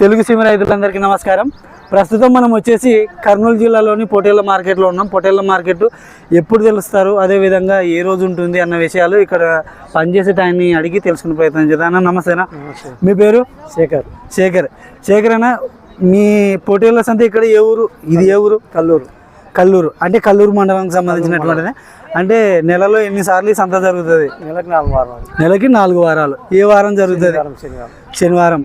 తెలుగు సీమ రైతులందరికీ నమస్కారం. ప్రస్తుతం మనం వచ్చేసి కర్నూలు జిల్లాలోని పొటేళ్ళ మార్కెట్లో ఉన్నాం. పొటేళ్ళ మార్కెట్ ఎప్పుడు తెలుస్తారు? అదేవిధంగా ఏ రోజు ఉంటుంది అన్న విషయాలు ఇక్కడ పనిచేసే టైంని అడిగి తెలుసుకునే ప్రయత్నం చేద్దాం. అన్న నమస్తేనా మీ పేరు? శేఖర్. శేఖర్. శేఖర్ అన్న మీ పొటేళ్ళ సంత ఇక్కడ ఏ ఊరు? ఇది ఏ ఊరు? కల్లూరు. కల్లూరు. అంటే కల్లూరు మండలానికి సంబంధించినటువంటిది. అంటే నెలలో ఎన్నిసార్లు ఈ సంత జరుగుతుంది? నెలకు నాలుగు వారాలు. నెలకి నాలుగు వారాలు. ఏ వారం జరుగుతుంది? వారం శనివారం. శనివారం.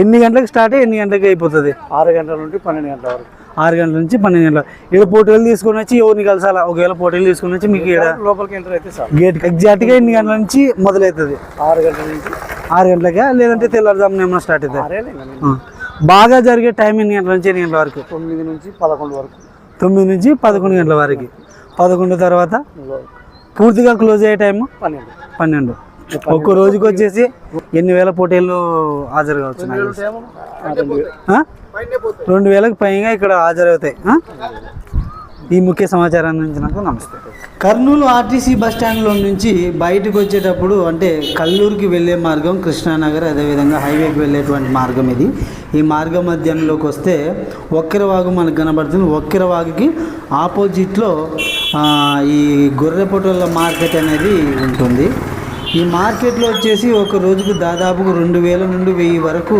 ఎన్ని గంటలకు స్టార్ట్ ఎన్ని గంటలకు అయిపోతుంది? ఆరు గంటల నుండి పన్నెండు గంటల వరకు. ఆరు గంటల నుంచి పన్నెండు గంటల. ఇక్కడ పోటీలు తీసుకొని వచ్చి ఎవరిని కలిసాలా? ఒకవేళ పోటీలు తీసుకొని వచ్చి మీకు లోపలికి ఎంటర్ అయితే సార్ గేట్ ఎగ్జాక్ట్గా ఎన్ని గంటల నుంచి మొదలవుతుంది ఆరు గంటల నుంచి ఆరు గంటలకా? లేదంటే తెల్లారుజామున ఏమైనా స్టార్ట్ అవుతుంది. బాగా జరిగే టైం ఎన్ని గంటల నుంచి ఎన్ని గంటల వరకు? తొమ్మిది నుంచి పదకొండు వరకు. తొమ్మిది నుంచి పదకొండు గంటల వరకు. పదకొండు తర్వాత? పూర్తిగా క్లోజ్ అయ్యే టైం పన్నెండు. పన్నెండు. ఒక్క రోజుకి వచ్చేసి ఎన్ని వేల పోటీలు హాజరు కావచ్చు రెండు వేలకు పైగా ఇక్కడ హాజరవుతాయి. ఈ ముఖ్య సమాచారాన్ని నుంచి నాకు నమస్తే. కర్నూలు ఆర్టీసీ బస్ స్టాండ్లో నుంచి బయటకు వచ్చేటప్పుడు అంటే కల్లూరుకి వెళ్ళే మార్గం కృష్ణానగర్ అదేవిధంగా హైవేకి వెళ్ళేటువంటి మార్గం ఇది. ఈ మార్గం మధ్యంలోకి వస్తే ఒక్కెరవాగు మనకు కనబడుతుంది. ఒక్కెరవాగుకి ఆపోజిట్లో ఈ గొర్రెపొటల మార్కెట్ అనేది ఉంటుంది. ఈ మార్కెట్లో వచ్చేసి ఒక రోజుకు దాదాపు రెండు వేల నుండి వెయ్యి వరకు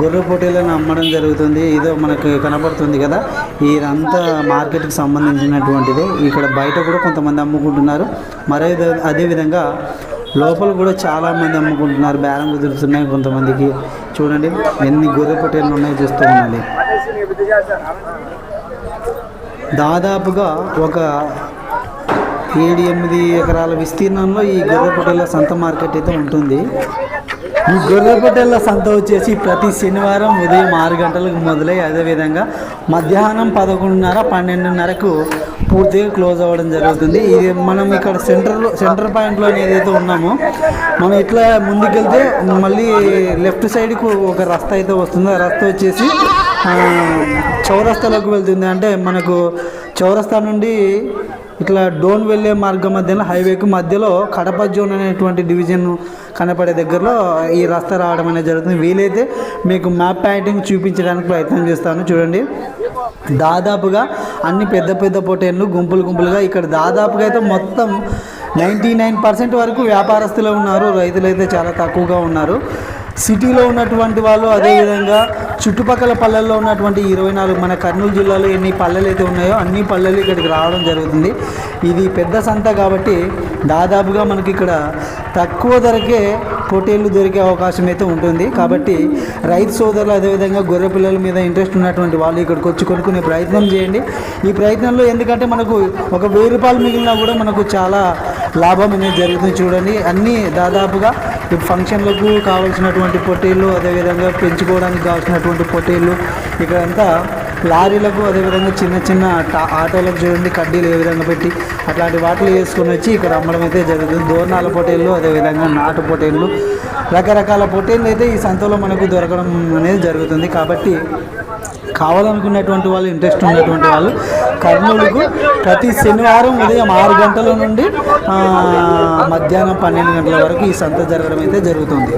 గొర్రె పోటీలను అమ్మడం జరుగుతుంది. ఇదో మనకు కనపడుతుంది కదా ఇదంతా మార్కెట్కి సంబంధించినటువంటిది. ఇక్కడ బయట కూడా కొంతమంది అమ్ముకుంటున్నారు. మరే అదేవిధంగా లోపల కూడా చాలామంది అమ్ముకుంటున్నారు. బేరం కుదురుతున్నాయి కొంతమందికి. చూడండి ఎన్ని గొర్రె పొట్టేలు ఉన్నాయో చూస్తూ ఉండాలి. దాదాపుగా ఒక ఏడు ఎనిమిది ఎకరాల విస్తీర్ణంలో ఈ గొర్రెపొట్టెల సంత మార్కెట్ అయితే ఉంటుంది. ఈ గొర్రెపొట్టెల సంత వచ్చేసి ప్రతి శనివారం ఉదయం ఆరు గంటలకు మొదలై అదేవిధంగా మధ్యాహ్నం పదకొండున్నర పన్నెండున్నరకు పూర్తిగా క్లోజ్ అవ్వడం జరుగుతుంది. ఇది మనం ఇక్కడ సెంటర్లో సెంటర్ పాయింట్లో ఏదైతే ఉన్నామో మనం ఇట్లా ముందుకెళ్తే మళ్ళీ లెఫ్ట్ సైడ్కు ఒక రస్తా అయితే వస్తుంది. ఆ రస్తా వచ్చేసి చౌరస్తాలోకి వెళ్తుంది. అంటే మనకు చౌరస్తా నుండి ఇట్లా డోన్ వెళ్ళే మార్గం మధ్యలో హైవేకి మధ్యలో కడప జోన్ అనేటువంటి డివిజన్ కనపడే దగ్గరలో ఈ రస్తా రావడం అనేది జరుగుతుంది. వీలైతే మీకు మ్యాప్ ప్యాంటింగ్ చూపించడానికి ప్రయత్నం చేస్తాను. చూడండి. దాదాపుగా అన్ని పెద్ద పెద్ద పొటేన్లు గుంపులు గుంపులుగా ఇక్కడ దాదాపుగా అయితే మొత్తం నైంటీ నైన్ పర్సెంట్ వరకు వ్యాపారస్తులే ఉన్నారు. రైతులు అయితే చాలా తక్కువగా ఉన్నారు. సిటీలో ఉన్నటువంటి వాళ్ళు అదేవిధంగా చుట్టుపక్కల పల్లెల్లో ఉన్నటువంటి ఇరవై నాలుగు మన కర్నూలు జిల్లాలో ఎన్ని పల్లెలు అయితే ఉన్నాయో అన్ని పల్లెలు ఇక్కడికి రావడం జరుగుతుంది. ఇది పెద్ద సంత కాబట్టి దాదాపుగా మనకి ఇక్కడ తక్కువ ధరకే పొటేళ్ళు దొరికే అవకాశం అయితే ఉంటుంది. కాబట్టి రైతు సోదరులు అదేవిధంగా గొర్రె పిల్లల మీద ఇంట్రెస్ట్ ఉన్నటువంటి వాళ్ళు ఇక్కడికి వచ్చి కొనుక్కునే ప్రయత్నం చేయండి. ఈ ప్రయత్నంలో ఎందుకంటే మనకు ఒక వెయ్యి రూపాయలు మిగిలినా కూడా మనకు చాలా లాభం అనేది జరుగుతుంది చూడండి. అన్నీ దాదాపుగా ఈ ఫంక్షన్లకు కావాల్సినటువంటి పొట్టేళ్ళు అదేవిధంగా పెంచుకోవడానికి కావాల్సినటువంటి పొట్టేళ్ళు ఇక్కడంతా లారీలకు అదేవిధంగా చిన్న చిన్న ఆటోలకు చూడండి కడ్డీలు ఏ విధంగా పెట్టి అట్లాంటి వాటిలో వేసుకొని వచ్చి ఇక్కడ అమ్మడం అయితే జరుగుతుంది. దోర్నాల పోటీలు అదేవిధంగా నాటు పోటీలు రకరకాల పోటీలు అయితే ఈ సంతలో మనకు దొరకడం అనేది జరుగుతుంది. కాబట్టి కావాలనుకున్నటువంటి వాళ్ళు ఇంట్రెస్ట్ ఉన్నటువంటి వాళ్ళు కర్నూలుకు ప్రతి శనివారం ఉదయం ఆరు గంటల నుండి మధ్యాహ్నం పన్నెండు గంటల వరకు ఈ సంత జరగడం అయితే జరుగుతుంది.